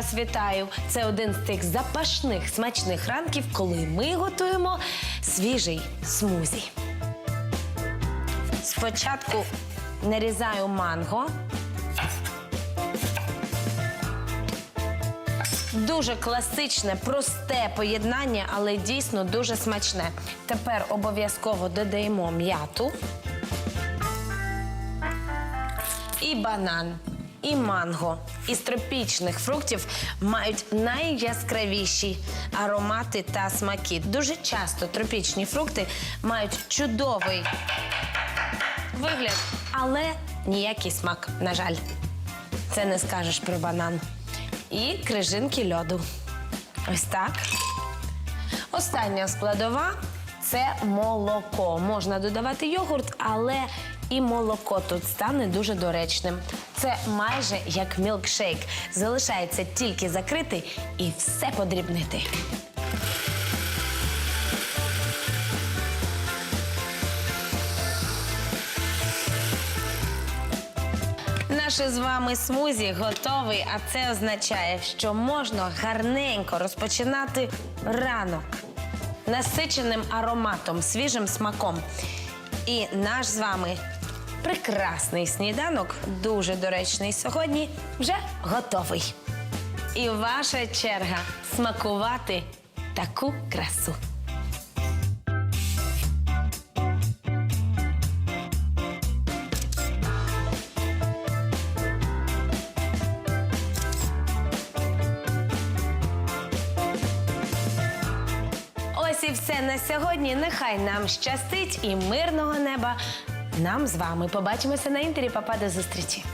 вас вітаю! Це один з тих запашних смачних ранків, коли ми готуємо свіжий смузі. Спочатку нарізаю манго. Дуже класичне, просте поєднання, але дійсно дуже смачне. Тепер обов'язково додаємо м'яту. І банан, і манго із тропічних фруктів мають найяскравіші аромати та смаки. Дуже часто тропічні фрукти мають чудовий вигляд, але ніякий смак, на жаль. Це не скажеш про банан. І крижинки льоду. Ось так. Остання складова це молоко. Можна додавати йогурт, але і молоко тут стане дуже доречним. Це майже як мілкшейк. Залишається тільки закрити і все подрібнити. Наше з вами смузі готовий, а це означає, що можна гарненько розпочинати ранок насиченим ароматом, свіжим смаком. І наш з вами прекрасний сніданок, дуже доречний сьогодні, вже готовий. І ваша черга смакувати таку красу. Ось і все на сьогодні. Нехай нам щастить і мирного неба. Нам з вами побачимося на інтері. Папа, до зустрічі.